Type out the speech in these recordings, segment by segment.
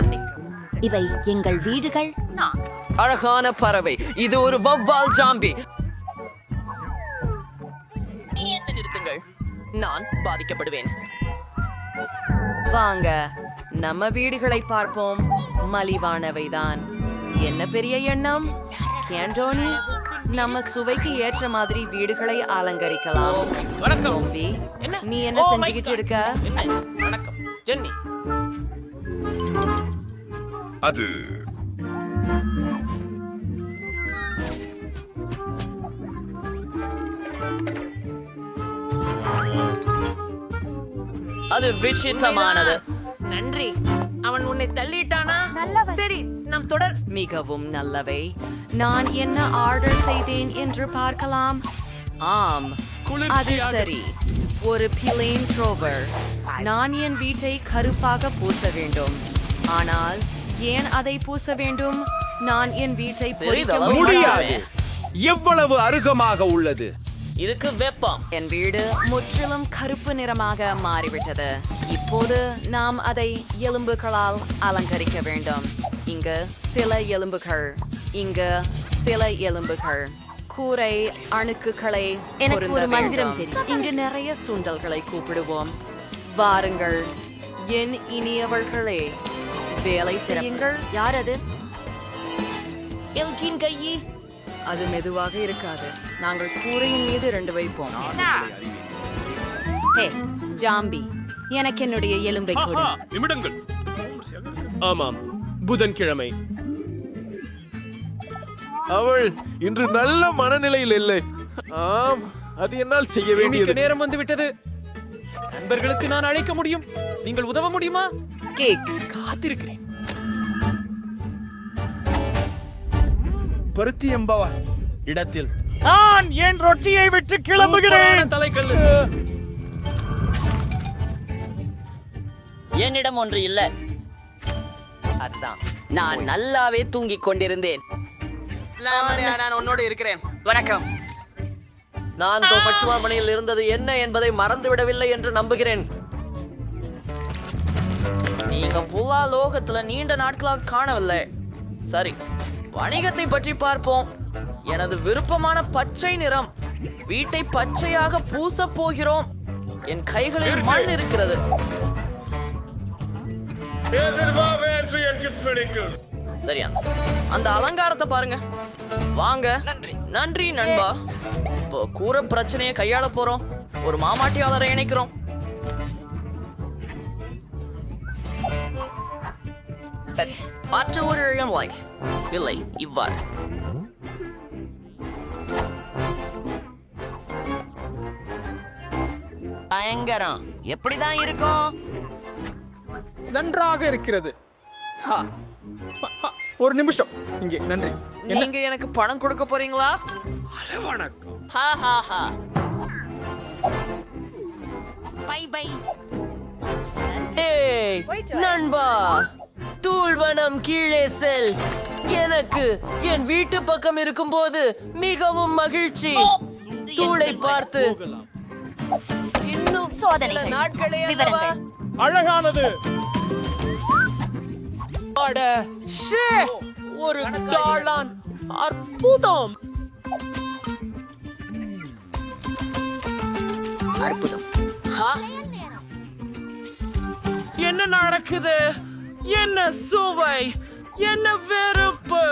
மன்னிக்கவும் இவை எங்கள் வீடுகள். நான். அழகான பறவை. இது ஒரு வவ்வால் ஜாம்பி. என்ன நிறுத்துங்கள்? நான் பாதிக்கப்படுவேன். வாங்க நம்ம வீடுகளை பார்ப்போம். மலிவானவைதான். என்ன பெரிய எண்ணம்? கேண்டோனி நம்ம சுவைக்கு ஏற்ற மாதிரி வீடுகளை அலங்கரிக்கலாம்? நீ என்ன Oh செஞ்சுக்கிட்டு. இருக்க? வணக்கம். ஜென்னி. அது. அது விசித்திரமானது. நன்றி. அவன் உன்னை தள்ளிட்டானா? சரி நம் தொடர். மிகவும் நல்லவை. நான் என்ன ஆர்டர் செய்தேன் என்று பார்க்கலாம். ஆம் அது சரி. ஒரு பிளேன் ட்ரோவர் நான் என் வீட்டை கருப்பாக பூச வேண்டும். ஆனால் ஏன் அதை பூச வேண்டும்? நான் என் வீட்டை பொறிக்க முடியாது. எவ்வளவு அருகமாக உள்ளது? இதுக்கு வெப்பம். என் வீடு முற்றிலும் கருப்பு நிறமாக மாறிவிட்டது. இப்போது நாம் அதை எலும்புகளால் அலங்கரிக்க வேண்டும். இங்கு சில எலும்புகள் இங்கு சில எலும்புகள். கூரை அணுக்குகளை எனக்கு ஒரு மந்திரம். தெரியும். இங்கு நிறைய சுண்டல்களை கூப்பிடுவோம். வாருங்கள் என் இனியவர்களே வேலை செய்யுங்கள் யார் அது எல்கின் கையி அது மெதுவாக இருக்காது. நாங்கள் கூரையின் மீது ரெண்டு வைப்போம். ஹே ஜாம்பி எனக்கு என்னுடைய எலும்பை கொடு. நிமிடங்கள். ஆமாம் புதன்கிழமை. அவள் இன்று நல்ல மனநிலையில் இல்லை. ஆம் அது என்னால் செய்ய வேண்டியது. நேரம் வந்து விட்டது நண்பர்களுக்கு நான் அழைக்க முடியும். நீங்கள் உதவ முடியுமா? கேக். காத்திருக்கிறேன். பருத்தி என்பவ இடத்தில். நான் என் ரொட்டியை விட்டு கிளம்புகிறேன்? தலைக்கல்லு. என்னிடம் ஒன்று இல்ல. அதான். நான் நல்லாவே தூங்கிக் கொண்டிருந்தேன். நான் நான் உன்னோடு இருக்கிறேன். வணக்கம். நான் பச்சுமாமணியில் இருந்தது என்ன என்பதை மறந்து விடவில்லை என்று நம்புகிறேன். நீங்க புல்லா லோகத்துல நீண்ட நாட்களாக காணவில்லை. சரி வணிகத்தை பற்றி பார்ப்போம். எனது விருப்பமான பச்சை நிறம் வீட்டை பச்சையாக பூசப் போகிறோம். என் கைகளில் மண் இருக்கிறது. சரி அந்த அலங்காரத்தை பாருங்க. வாங்க. நன்றி. நன்றி நண்பா. இப்போ கூற பிரச்சனையை கையாள போறோம். ஒரு மாமாட்டியாளரை இணைக்கிறோம். சரி மற்ற ஒரு இடம் லைக் இல்லை இவ்வாறு பயங்கரம். எப்படிதான் இருக்கும்? நன்றாக இருக்கிறது. ஒரு நிமிஷம். இங்கே நன்றி. நீங்க எனக்கு பணம் கொடுக்க போறீங்களா? வணக்கம் ha ha ha. Bye bye. நண்பா. தூள்வனம் கீழே செல் எனக்கு என் வீட்டு பக்கம் இருக்கும்போது மிகவும் மகிழ்ச்சி தூளை பார்த்து இன்னும் சில சோதனைகள். நாட்களே அல்லவா விவரங்கள். அழகானது அட, ஷே! ஒரு டாலான் அற்புதம் அற்புதம் ஹா? என்ன நடக்குது என்ன சுவை என்ன வெறுப்பு.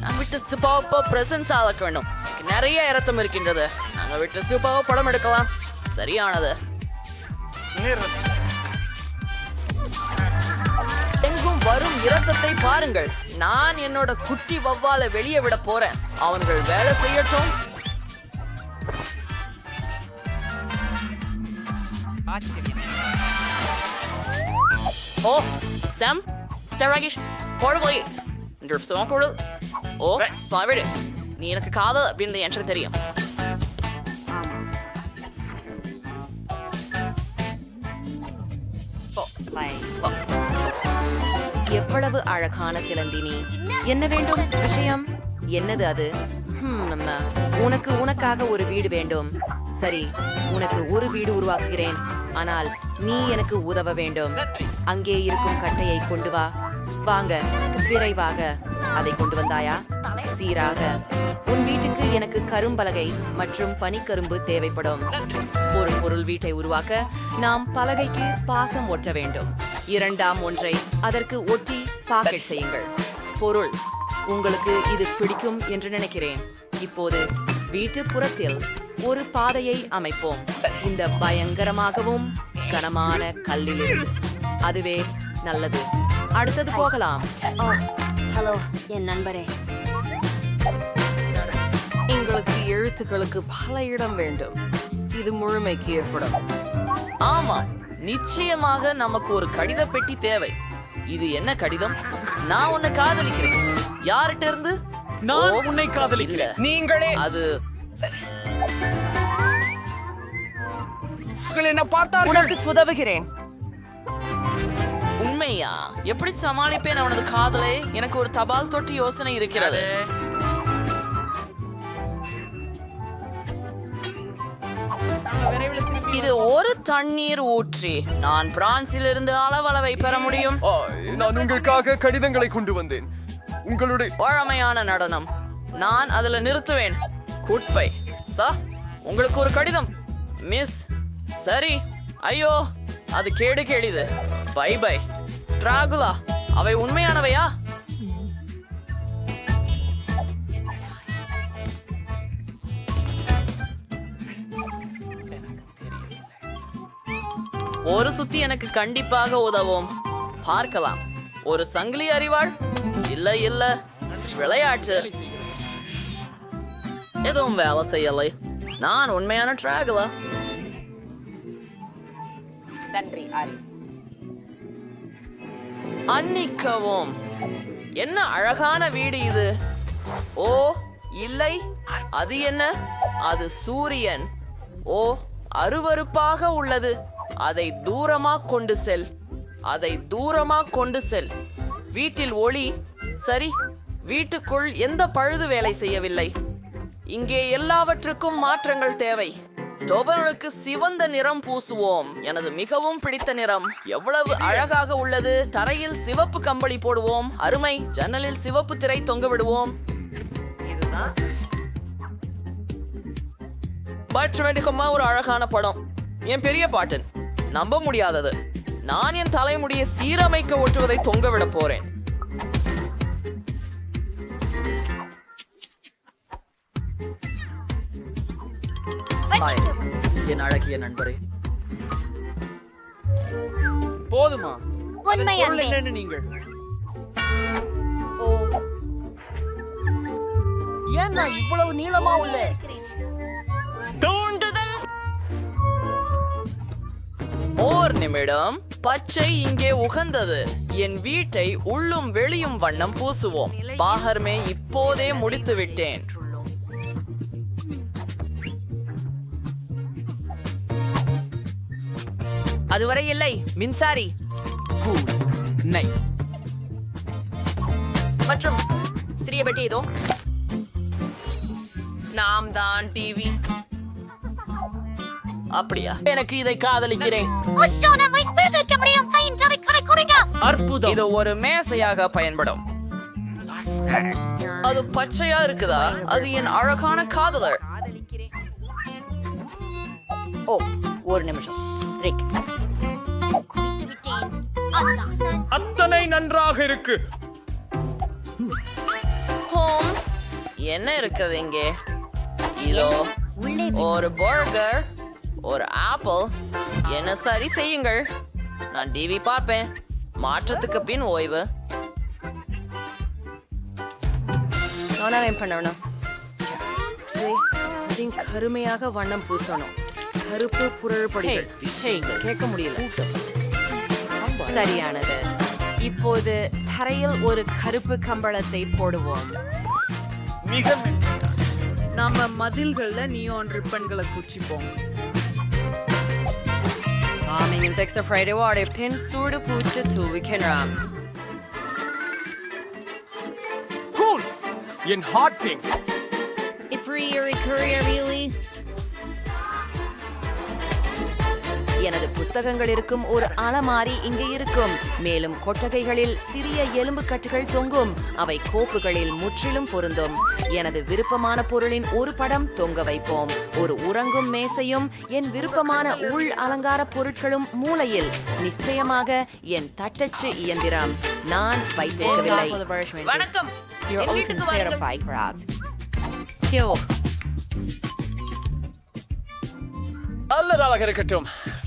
நான் விட்டு சிப்பாவை பிரசன்ஸ் ஆளக்க வேண்டும் நிறைய இரத்தம் இருக்கின்றது. நாங்க விட்டு சிப்பாவை படம் எடுக்கலாம். சரியானது. எங்கும் வரும் இரத்தத்தை பாருங்கள். நான் என்னோட குட்டி வவ்வாலை வெளியே விட போறேன். அவன்கள் வேலை செய்யட்டும். ஓ சாம் ஸ்டெராகிஷ் போடுபோய் என்று சுமக்கூடு ஓ சாவிடு நீ எனக்கு காதல் அப்படின்னு எனக்கு தெரியும் எவ்வளவு அழகான சிலந்தினி என்ன வேண்டும் விஷயம் என்னது அது ஹம், நம்ம உனக்கு உனக்காக ஒரு வீடு வேண்டும் சரி உனக்கு ஒரு வீடு உருவாக்குகிறேன் ஆனால் நீ எனக்கு உதவ வேண்டும். அங்கே இருக்கும் கட்டையை கொண்டு வா. வாங்க விரைவாக அதை கொண்டு வந்தாயா? சீராக. உன் வீட்டுக்கு எனக்கு கரும்பலகை மற்றும் பனிக்கரும்பு தேவைப்படும். ஒரு பொருள் வீட்டை உருவாக்க நாம் பலகைக்கு பாசம் ஒட்ட வேண்டும். இரண்டாம் ஒன்றை அதற்கு ஒட்டி பாக்கெட் செய்யுங்கள். பொருள் உங்களுக்கு இது பிடிக்கும் என்று நினைக்கிறேன். இப்போது வீட்டு புறத்தில் ஒரு பாதையை அமைப்போம். இந்த பயங்கரமாகவும் கனமான கல்லிலிருந்து அதுவே நல்லது. அடுத்தது போகலாம். ஹலோ என் நண்பரே. எங்களுக்கு எழுத்துக்களுக்கு பல இடம் வேண்டும். இது முழுமைக்கு ஏற்படும். ஆமாம் நிச்சயமாக நமக்கு ஒரு கடித பெட்டி தேவை. இது என்ன கடிதம்? நான் உன்னை காதலிக்கிறேன். யார்கிட்ட இருந்து? நான் உன்னை காதலிக்கிறேன். நீங்களே. அது என்ன பார்த்தார்கள். உனக்கு உதவுகிறேன் உண்மையா? எப்படி சமாளிப்பேன் அவனது காதலை? எனக்கு ஒரு தபால் தொட்டி யோசனை இருக்கிறது. இது ஒரு தண்ணீர் ஊற்றி நான் பிரான்சிலிருந்து அளவளவை பெற முடியும். நான் உங்களுக்காக கடிதங்களை கொண்டு வந்தேன். உங்களுடைய பழமையான நடனம். நான் அதுல நிறுத்துவேன். குட்பை. சா உங்களுக்கு ஒரு கடிதம். மிஸ் சரி. ஐயோ அது கேடு கேடிது. By by. டிராகுலா அவை உண்மையானவையா? ஒரு சுத்தி எனக்கு கண்டிப்பாக உதவும். பார்க்கலாம். ஒரு சங்கிலி அறிவாள்? இல்ல இல்ல. விளையாட்டு. எதுவும் வேலை செய்யலை. நான் உண்மையான டிராகுலா. அன்னிக்கவும். என்ன அழகான வீடு இது. ஓ இல்லை அது என்ன? அது சூரியன். ஓ அருவருப்பாக உள்ளது. அதை தூரமா கொண்டு செல். அதை தூரமா கொண்டு செல். வீட்டில் ஒளி. சரி வீட்டுக்குள் எந்த பழுது வேலை செய்யவில்லை? இங்கே எல்லாவற்றுக்கும் மாற்றங்கள் தேவை. டோபர்களுக்கு சிவந்த நிறம் பூசுவோம். எனது மிகவும் பிடித்த நிறம். எவ்வளவு அழகாக உள்ளது. தரையில் சிவப்பு கம்பளி போடுவோம். அருமை. ஜன்னலில் சிவப்பு திரை தொங்க விடுவோம். பட்மெட்டுக்குமா ஒரு அழகான படம். என் பெரிய பாட்டன் நம்ப முடியாதது. நான் என் தலைமுடியை சீரமைக்க ஒட்டுவதை தொங்க விட போறேன். ஹாய், என் அழகிய நண்பரே. போதுமா? உண்மை. என்னன்னு நீங்கள்? ஏன் நான் இவ்வளவு நீளமா உள்ள. ஓர் நிமிடம். பச்சை இங்கே உகந்தது. என் வீட்டை உள்ளும் வெளியும் வண்ணம் பூசுவோம். பாகர்மே இப்போதே முடித்து விட்டேன் அதுவரை இல்லை. மின்சாரி. நைஸ் மற்றும் சிறிய பெட்டி இதோ. நாம் தான் டிவி அப்படியா? எனக்கு இதை காதலிக்கிறேன். அற்புதம். இது ஒரு மேசையாக பயன்படும். அது பச்சையா இருக்குதா? அது என் அழகான காதலர். ஓ ஒரு நிமிஷம். ரிக் அத்தனை நன்றாக இருக்கு. ஹோம். என்ன இருக்குது இங்கே? இதோ ஒரு பர்கர் ஒரு ஆப்பிள். என்ன சரி செய்யுங்கள். நான் டிவி பார்ப்பேன். மாற்றத்துக்கு பின் ஓய்வு. நான் பண்ணணும்? கருமையாக வண்ணம் பூசணும். கருப்பு புரள் பொடிகள். கேட்க முடியல. சரியானது. இப்போது தரையில் ஒரு கருப்பு கம்பளத்தை போடுவோம். நம்ம மதில்கள்ல நியான் ரிப்பன்களை குச்சிப்போம் insects of Friday water pin சூடு பூச்சு தூவிக்கின்றாம் கூல் என் ஹார்ட் திங் எனது புஸ்தகங்கள் இருக்கும் ஒரு அலமாரி இங்கு இருக்கும். மேலும் கொட்டகைகளில் சிறிய எலும்பு கட்டுகள் தொங்கும். அவை கோப்புகளில் முற்றிலும் பொருந்தும். எனது விருப்பமான பொருளின் ஒரு படம் தொங்க வைப்போம். ஒரு உறங்கும் மேசையும் என் விருப்பமான உள் அலங்கார பொருட்களும் மூலையில். நிச்சயமாக என் தட்டச்சு இயந்திரம். நான் வைத்திருக்கவில்லை. வணக்கம். நாளாக இருக்கட்டும்.